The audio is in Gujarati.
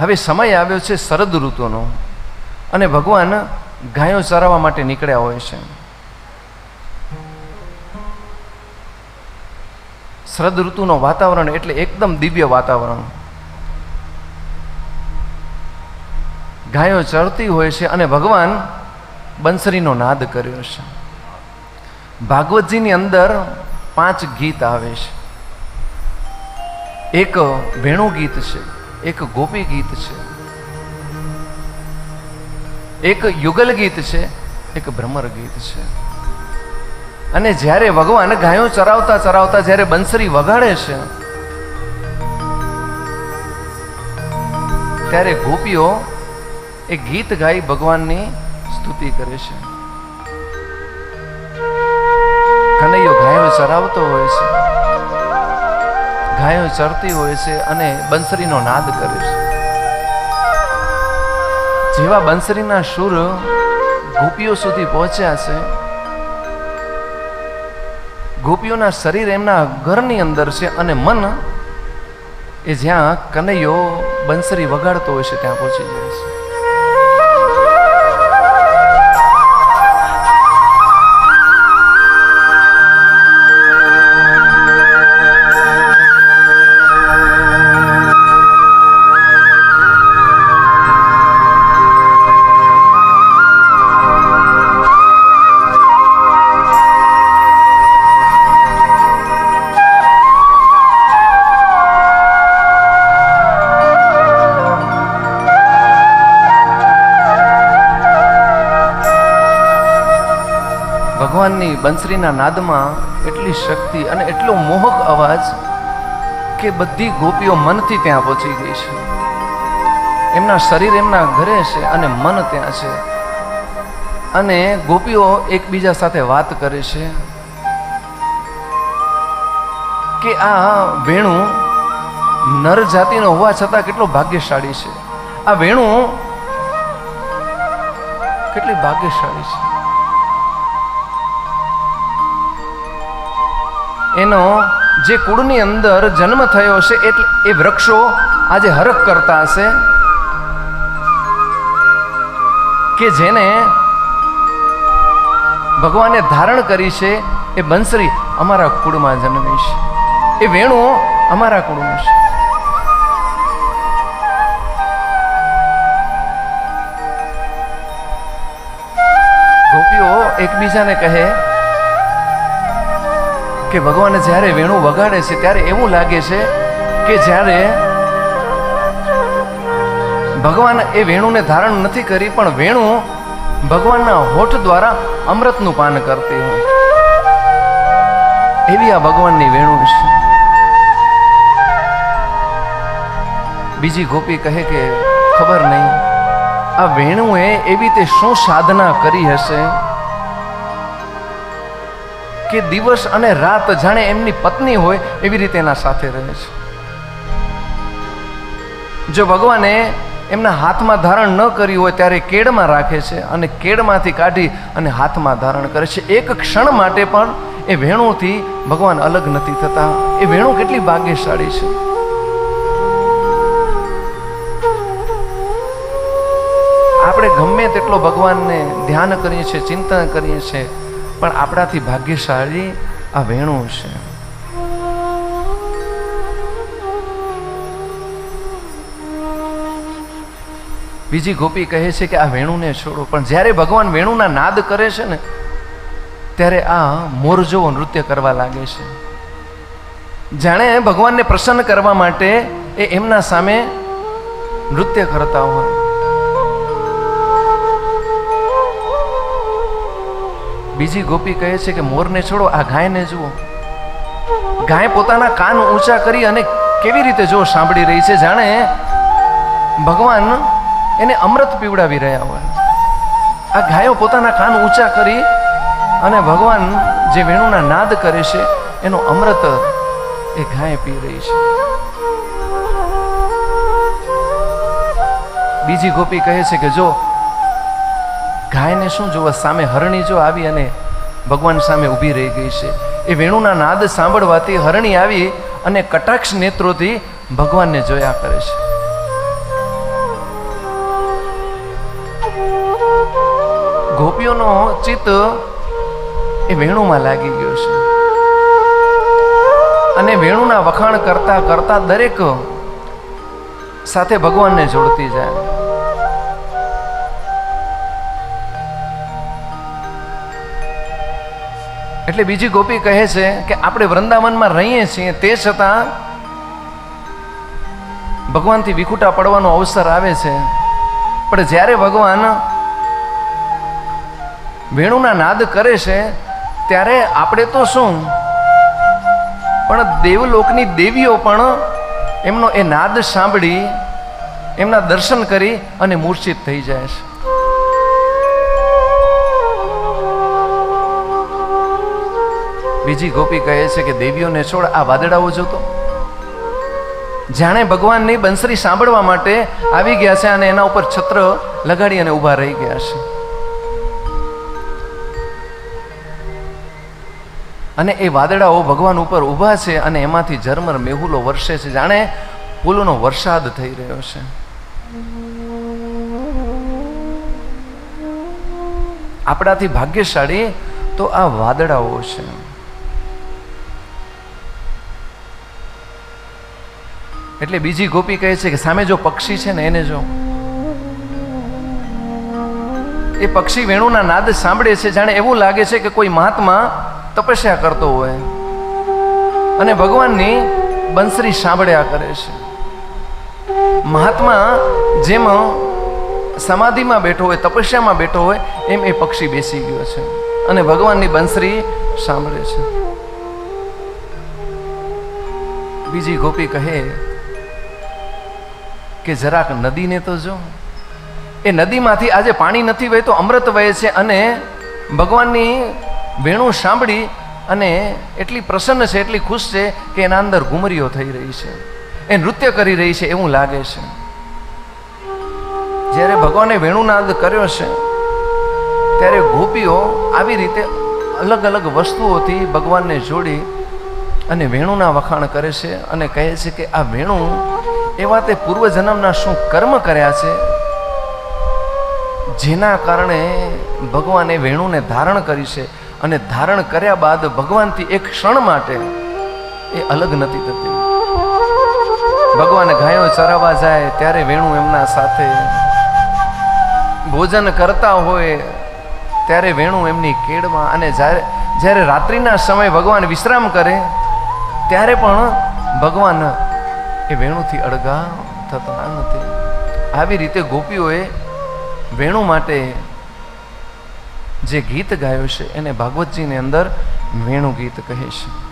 હવે સમય આવ્યો છે શરદ ઋતુનો અને ભગવાન ગાયો ચરાવવા માટે નીકળ્યા હોય છે. શરદ ઋતુનો વાતાવરણ એટલે એકદમ દિવ્ય વાતાવરણ. ગાયો ચરતી હોય છે અને ભગવાન બંસરીનો નાદ કર્યો છે. ભાગવતજીની અંદર પાંચ ગીત આવે છે. એક વેણુ ગીત છે. એક ગોપી ગીત છે. એક યુગલ ગીત છે, એક ભ્રમર ગીત છે. અને જ્યારે ભગવાન ગાયો ચરાવતા ચરાવતા જ્યારે બંસરી વગાડે છે, ત્યારે ગોપીઓ એ ગીત ગાઈ ભગવાનની સ્તુતિ કરે છે. કનૈયો ગાયો ચરાવતો હોય છે. ગાયો ચરતી હોય છે અને બંસરીનો નાદ કરે છે. જેવા બંસરીના સુર ગોપીઓ સુધી પહોંચ્યા છે, ગોપીઓના શરીર એમના ઘરની અંદર છે અને મન એ જ્યાં કનૈયો બંસરી વગાડતો હોય છે ત્યાં પહોંચી જાય છે. ભગવાનની બંસરીના નાદમાં એટલી શક્તિ અને એટલો મોહક અવાજ કે બધી ગોપીઓ મનથી ત્યાં પહોંચી ગઈ છે. એમના શરીર એમના ઘરે છે અને મન ત્યાં છે. અને ગોપીઓ એકબીજા સાથે વાત કરે છે કે આ વેણુ નર જાતિનો હોવા છતાં કેટલો ભાગ્યશાળી છે. આ વેણુ કેટલી ભાગ્યશાળી છે. એનો જે કુળની અંદર જન્મ થયો છે એટલે એ વૃક્ષો આજે હરખ કરતા હશે કે જેને ભગવાને ધારણ કરી છે એ બંસરી અમારા કુળમાં જન્મી છે. એ વેણુ અમારા કુળનું છે. એકબીજાને કહે કે ભગવાને જ્યારે વેણુ વગાડે છે, ત્યારે એવું લાગે છે કે જ્યારે ભગવાન એ વેણુને ધારણ નથી કરી, પણ વેણુ ભગવાનના હોઠ દ્વારા અમૃતનું પાન કરતી હોય. એવી આ ભગવાનની વેણુ છે. બીજી ગોપી કહે કે, ખબર નહીં, આ વેણુએ એવી તે શું સાધના કરી હશે? કે દિવસ અને રાત જાણે એમની પત્ની હોય એવી રીતે એના સાથે રહે છે. જો ભગવાને એમના હાથમાં ધારણ ન કર્યું હોય ત્યારે કેડમાં રાખે છે અને કેડમાંથી કાઢી અને હાથમાં ધારણ કરે છે. એક ક્ષણ માટે પણ એ વેણુથી ભગવાન અલગ નથી થતા. એ વેણુ કેટલી ભાગ્યશાળી છે. આપણે ગમે તેટલો ભગવાનને ધ્યાન કરીએ છીએ, ચિંતન કરીએ છીએ પણ આપણાથી ભાગ્યશાળી આ વેણુ છે. બીજી ગોપી કહે છે કે આ વેણુને છોડો, પણ જ્યારે ભગવાન વેણુના નાદ કરે છે ને, ત્યારે આ મોર જેવો નૃત્ય કરવા લાગે છે. જાણે ભગવાનને પ્રસન્ન કરવા માટે એ એમના સામે નૃત્ય કરતા હોય. બીજી ગોપી કહે છે કે મોરને છોડો, આ ગાયને જુઓ. ગાય પોતાના કાન ઊંચા કરી અને કેવી રીતે જો સાંભળી રહી છે જાણે ભગવાન એને અમૃત પીવડાવી રહ્યા હોય. આ ગાયો પોતાના કાન ઊંચા કરી અને ભગવાન જે વેણુના નાદ કરે છે, એનો અમૃત એ ગાય પી રહી છે. બીજી ગોપી કહે છે કે જો ગાયને શું જોવા? સામે હરણી જો આવી અને ભગવાન સામે ઊભી રહી ગઈ છે. એ વેણુના નાદ સાંભળવાથી હરણી આવી અને કટાક્ષ નેત્રોથી ભગવાનને જોયા કરે છે. ગોપીઓનો ચિત્ત એ વેણુમાં લાગી ગયો છે. અને વેણુના વખાણ કરતા કરતા દરેક સાથે ભગવાનને જોડતી જાય. એટલે બીજી ગોપી કહે છે કે આપણે વૃંદાવનમાં રહીએ છીએ તે છતાં ભગવાનથી વિખૂટા પડવાનો અવસર આવે છે. પણ જ્યારે ભગવાન વેણુના નાદ કરે છે, ત્યારે આપણે તો શું? પણ દેવલોકની દેવીઓ પણ એમનો એ નાદ સાંભળી, એમના દર્શન કરી અને મૂર્છિત થઈ જાય છે. બીજી ગોપી કહે છે કે, દેવીઓને છોડ, આ વાદળાઓ જોતો. જાણે ભગવાનની બંસરી સાંભળવા માટે આવી ગયા છે અને એના ઉપર છત્ર લગાડી અને ઊભા રહી ગયા છે. અને એ વાદળાઓ ભગવાન ઉપર ઊભા છે અને એમાંથી ઝરમર મેહુલો વરસે છે. જાણે ફૂલોનો વરસાદ થઈ રહ્યો છે. આપણાથી ભાગ્યશાળી તો આ વાદળાઓ છે. એટલે બીજી ગોપી કહે છે કે સામે જો પક્ષી છે ને એને જો. એ પક્ષી વેણુના નાદ સાંભળે છે, જાણે એવું લાગે છે કે કોઈ મહાત્મા તપસ્યા કરતો હોય. અને ભગવાનની બંસરી સાંભળ્યા કરે છે. મહાત્મા જેમ સમાધિમાં બેઠો હોય, તપસ્યામાં બેઠો હોય, એમ એ પક્ષી બેસી ગયો છે. અને ભગવાનની બંસરી સાંભળે છે. બીજી ગોપી કહે કે જરાક નદીને તો જો. એ નદીમાંથી આજે પાણી નથી વહેતો, અમૃત વહે છે અને ભગવાનની વેણું સાંભળી અને એટલી પ્રસન્ન છે, એટલી ખુશ છે કે એના અંદર ઘુમરીઓ થઈ રહી છે. એ નૃત્ય કરી રહી છે એવું લાગે છે. જ્યારે ભગવાને વેણુનાદ કર્યો છે, ત્યારે ગોપીઓ આવી રીતે અલગ અલગ વસ્તુઓથી ભગવાનને જોડી અને વેણુના વખાણ કરે છે અને કહે છે કે આ વેણુ એવા તે પૂર્વજન્મના શું કર્મ કર્યા છે? જેના કારણે ભગવાને વેણુને ધારણ કરી છે અને ધારણ કર્યા બાદ ભગવાનથી એક ક્ષણ માટે એ અલગ નથી થતી. ભગવાન ગાયો ચરાવવા જાય ત્યારે વેણુ એમના સાથે ભોજન કરતા હોય ત્યારે વેણુ એમની કેડમાં અને જ્યારે જ્યારે રાત્રિના સમયે ભગવાન વિશ્રામ કરે, ત્યારે પણ ભગવાન એ વેણુથી અળગા થતા નથી આવી રીતે ગોપીઓએ વેણુ માટે જે ગીત ગાયું છે, એને ભાગવતજીની અંદર વેણુ ગીત કહે છે.